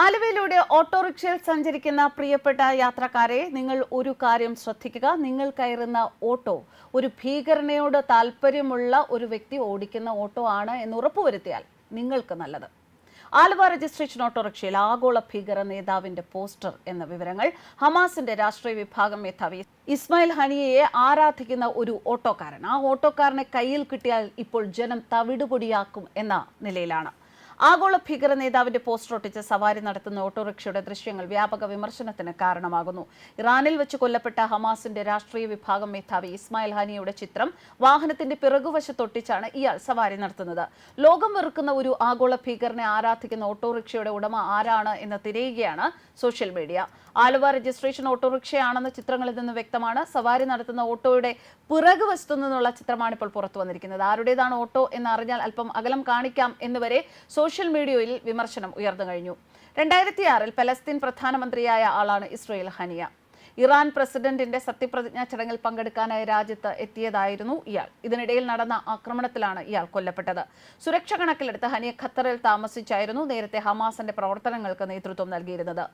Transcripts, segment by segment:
ആലുവയിലൂടെ ഓട്ടോറിക്ഷയിൽ സഞ്ചരിക്കുന്ന പ്രിയപ്പെട്ട യാത്രക്കാരെ നിങ്ങൾ ഒരു കാര്യം ശ്രദ്ധിക്കുക. നിങ്ങൾ കയറുന്ന ഓട്ടോ ഒരു ഭീകരനയോട് താല്പര്യമുള്ള ഒരു വ്യക്തി ഓടിക്കുന്ന ഓട്ടോ ആണ് എന്ന് ഉറപ്പുവരുത്തിയാൽ നിങ്ങൾക്ക് നല്ലത്. ആലുവ രജിസ്ട്രേഷൻ ഓട്ടോറിക്ഷയിൽ ആഗോള ഭീകര നേതാവിന്റെ പോസ്റ്റർ എന്ന വിവരങ്ങൾ ഹമാസിന്റെ രാഷ്ട്രീയ വിഭാഗം മേധാവി ഇസ്മായിൽ ഹനിയയെ ആരാധിക്കുന്ന ഒരു ഓട്ടോക്കാരൻ. ആ ഓട്ടോക്കാരനെ കയ്യിൽ കിട്ടിയാൽ ഇപ്പോൾ ജനം തവിടുപൊടിയാക്കും എന്ന നിലയിലാണ്. ആഗോള ഭീകര നേതാവിന്റെ പോസ്റ്റർ ഒട്ടിച്ച് സവാരി നടത്തുന്ന ഓട്ടോറിക്ഷയുടെ ദൃശ്യങ്ങൾ വ്യാപക വിമർശനത്തിന് കാരണമാകുന്നു. ഇറാനിൽ വെച്ച് കൊല്ലപ്പെട്ട ഹമാസിന്റെ രാഷ്ട്രീയ വിഭാഗം മേധാവി ഇസ്മായിൽ ഹാനിയുടെ ചിത്രം വാഹനത്തിന്റെ പിറകുവശത്തൊട്ടിച്ചാണ് ഇയാൾ സവാരി നടത്തുന്നത്. ലോകം വെറുക്കുന്ന ഒരു ആഗോള ഭീകരനെ ആരാധിക്കുന്ന ഓട്ടോറിക്ഷയുടെ ഉടമ ആരാണ് എന്ന് തിരയുകയാണ് സോഷ്യൽ മീഡിയ. ആലുവ രജിസ്ട്രേഷൻ ഓട്ടോറിക്ഷയാണെന്ന ചിത്രങ്ങളിൽ നിന്ന് വ്യക്തമാണ് സവാരി നടത്തുന്ന ഓട്ടോയുടെ പിറകുവശത്തു നിന്നുള്ള ചിത്രമാണ് ഇപ്പോൾ പുറത്തു വന്നിരിക്കുന്നത്. ആരുടേതാണ് ഓട്ടോ എന്ന് അറിഞ്ഞാൽ അല്പം അകലം കാണിക്കാം എന്നുവരെ മീഡിയയിൽ വിമർശനം ഉയർന്നു കഴിഞ്ഞു. രണ്ടായിരത്തി ആറിൽ പലസ്തീൻ പ്രധാനമന്ത്രിയായ ആളാണ് ഇസ്രയേൽ ഹനിയ. ഇറാൻ പ്രസിഡന്റിന്റെ സത്യപ്രതിജ്ഞാ ചടങ്ങിൽ പങ്കെടുക്കാനായി രാജ്യത്ത് എത്തിയതായിരുന്നു ഇയാൾ. ഇതിനിടയിൽ നടന്ന ആക്രമണത്തിലാണ് ഇയാൾ കൊല്ലപ്പെട്ടത്. സുരക്ഷ കണക്കിലെടുത്ത് ഹനിയ ഖത്തറിൽ താമസിച്ചായിരുന്നു നേരത്തെ ഹമാസിന്റെ പ്രവർത്തനങ്ങൾക്ക് നേതൃത്വം നൽകിയിരുന്നത്.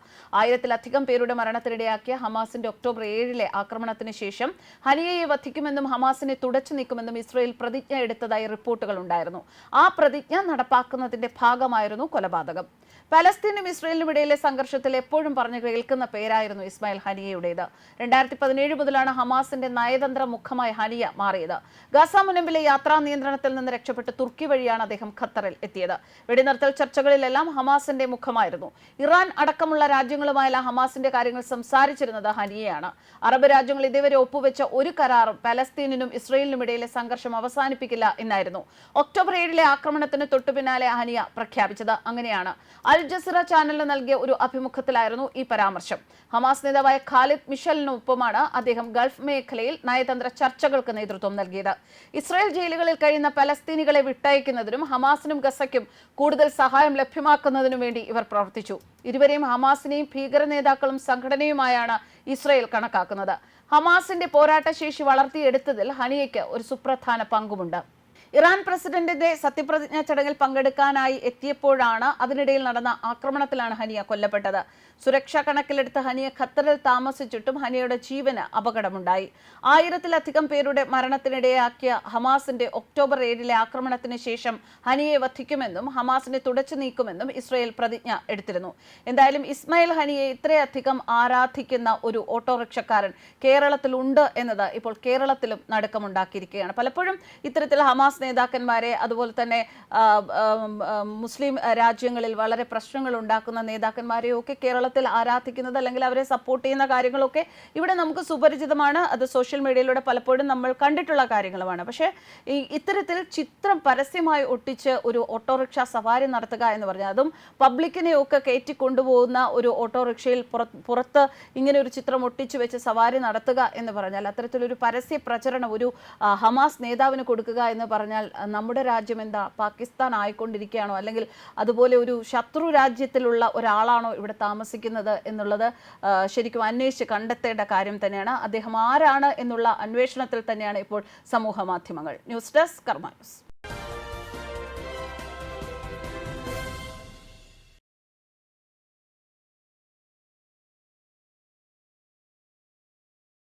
ആയിരത്തിലധികം പേരുടെ മരണത്തിനിടയാക്കിയ ഹമാസിന്റെ ഒക്ടോബർ ഏഴിലെ ആക്രമണത്തിന് ശേഷം ഹനിയയെ വധിക്കുമെന്നും ഹമാസിനെ തുടച്ചു നീക്കുമെന്നും ഇസ്രയേൽ പ്രതിജ്ഞ എടുത്തതായി റിപ്പോർട്ടുകൾ ഉണ്ടായിരുന്നു. ആ പ്രതിജ്ഞ നടപ്പാക്കുന്നതിന്റെ ഭാഗമായിരുന്നു കൊലപാതകം. പലസ്തീനും ഇസ്രയേലിനും ഇടയിലെ സംഘർഷത്തിൽ എപ്പോഴും പറഞ്ഞു കേൾക്കുന്ന പേരായിരുന്നു ഇസ്മായിൽ ഹനിയയുടേത്. രണ്ടായിരത്തി പതിനേഴ് മുതലാണ് ഹമാസിന്റെ നയതന്ത്ര മുഖമായി ഹനിയ മാറിയത്. ഗാസ മുനമ്പിലെ യാത്രാ നിയന്ത്രണത്തിൽ നിന്ന് രക്ഷപ്പെട്ട് തുർക്കി വഴിയാണ് അദ്ദേഹം ഖത്തറിൽ എത്തിയത്. വെടിനിർത്തൽ ചർച്ചകളിലെല്ലാം ഹമാസിന്റെ മുഖമായിരുന്നു. ഇറാൻ അടക്കമുള്ള രാജ്യങ്ങളുമായല്ല ഹമാസിന്റെ കാര്യങ്ങൾ സംസാരിച്ചിരുന്നത് ഹനിയയാണ്. അറബ് രാജ്യങ്ങൾ ഇതുവരെ ഒപ്പുവെച്ച ഒരു കരാറും പലസ്തീനിനും ഇസ്രയേലിനും ഇടയിലെ സംഘർഷം അവസാനിപ്പിക്കില്ല എന്നായിരുന്നു. ഒക്ടോബർ ഏഴിലെ ആക്രമണത്തിന് തൊട്ടുപിന്നാലെ ഹനിയ പ്രഖ്യാപിച്ചത് അങ്ങനെയാണ്. അൽ ജസിറ ചാനലിന് നൽകിയ ഒരു അഭിമുഖത്തിലായിരുന്നു ഈ പരാമർശം. ഹമാസ് നേതാവായ ഖാലിദ് മിഷലിനൊപ്പമാണ് അദ്ദേഹം ഗൾഫ് മേഖലയിൽ നയതന്ത്ര ചർച്ചകൾക്ക് നേതൃത്വം നൽകിയത്. ഇസ്രായേൽ ജയിലുകളിൽ കഴിയുന്ന പലസ്തീനികളെ വിട്ടയക്കുന്നതിനും ഹമാസിനും ഗസയ്ക്കും കൂടുതൽ സഹായം ലഭ്യമാക്കുന്നതിനും വേണ്ടി ഇവർ പ്രവർത്തിച്ചു. ഇരുവരെയും ഹമാസിനെയും ഭീകര നേതാക്കളും സംഘടനയുമായാണ് ഇസ്രായേൽ കണക്കാക്കുന്നത്. ഹമാസിന്റെ പോരാട്ടശേഷി വളർത്തിയെടുത്തതിൽ ഹനിയയ്ക്ക് ഒരു സുപ്രധാന പങ്കുമുണ്ട്. ഇറാൻ പ്രസിഡന്റിന്റെ സത്യപ്രതിജ്ഞാ ചടങ്ങിൽ പങ്കെടുക്കാനായി എത്തിയപ്പോഴാണ് അതിനിടയിൽ നടന്ന ആക്രമണത്തിലാണ് ഹനിയ കൊല്ലപ്പെട്ടത്. സുരക്ഷാ കണക്കിലെടുത്ത് ഹനിയ ഖത്തറിൽ താമസിച്ചിട്ടും ഹനിയയുടെ ജീവന് അപകടമുണ്ടായി. ആയിരത്തിലധികം പേരുടെ മരണത്തിനിടയാക്കിയ ഹമാസിന്റെ ഒക്ടോബർ ഏഴിലെ ആക്രമണത്തിന് ശേഷം ഹനിയെ വധിക്കുമെന്നും ഹമാസിനെ തുടച്ചു നീക്കുമെന്നും ഇസ്രയേൽ പ്രതിജ്ഞ എടുത്തിരുന്നു. എന്തായാലും ഇസ്മായിൽ ഹനിയെ ഇത്രയധികം ആരാധിക്കുന്ന ഒരു ഓട്ടോറിക്ഷക്കാരൻ കേരളത്തിലുണ്ട് എന്നത് ഇപ്പോൾ കേരളത്തിലും നടുക്കമുണ്ടാക്കിയിരിക്കുകയാണ്. പലപ്പോഴും ഇത്തരത്തിൽ ഹമാസ് നേതാക്കന്മാരെ അതുപോലെ തന്നെ മുസ്ലിം രാജ്യങ്ങളിൽ വളരെ പ്രശ്നങ്ങൾ ഉണ്ടാക്കുന്ന നേതാക്കന്മാരെയൊക്കെ കേരളത്തിൽ ആരാധിക്കുന്നത് അല്ലെങ്കിൽ അവരെ സപ്പോർട്ട് ചെയ്യുന്ന കാര്യങ്ങളൊക്കെ ഇവിടെ നമുക്ക് സുപരിചിതമാണ്. അത് സോഷ്യൽ മീഡിയയിലൂടെ പലപ്പോഴും നമ്മൾ കണ്ടിട്ടുള്ള കാര്യങ്ങളുമാണ്. പക്ഷേ ഈ ഇത്തരത്തിൽ ചിത്രം പരസ്യമായി ഒട്ടിച്ച് ഒരു ഓട്ടോറിക്ഷ സവാരി നടത്തുക എന്ന് പറഞ്ഞാൽ അതും പബ്ലിക്കിനെയൊക്കെ കയറ്റി കൊണ്ടുപോകുന്ന ഒരു ഓട്ടോറിക്ഷയിൽ പുറത്ത് ഇങ്ങനെ ഒരു ചിത്രം ഒട്ടിച്ചു വെച്ച് സവാരി നടത്തുക എന്ന് പറഞ്ഞാൽ അത്തരത്തിലൊരു പരസ്യ പ്രചരണം ഒരു ഹമാസ് നേതാവിന് കൊടുക്കുക എന്ന് പറഞ്ഞാൽ ആ, നമ്മുടെ രാജ്യം എന്താ പാകിസ്ഥാൻ ആയിക്കൊണ്ടിരിക്കുകയാണോ? അല്ലെങ്കിൽ അതുപോലെ ഒരു ശത്രു രാജ്യത്തിലുള്ള ഒരാളാണോ ഇവിടെ താമസിക്കുന്നത് എന്നുള്ളത് ശരിക്കും അന്വേഷിച്ച് കണ്ടെത്തേണ്ട കാര്യം തന്നെയാണ്. അദ്ദേഹം ആരാണ് എന്നുള്ള അന്വേഷണത്തിൽ തന്നെയാണ് ഇപ്പോൾ സമൂഹ മാധ്യമങ്ങൾ ന്യൂസ് ഡെസ്ക് കർമ്മ ന്യൂസ്.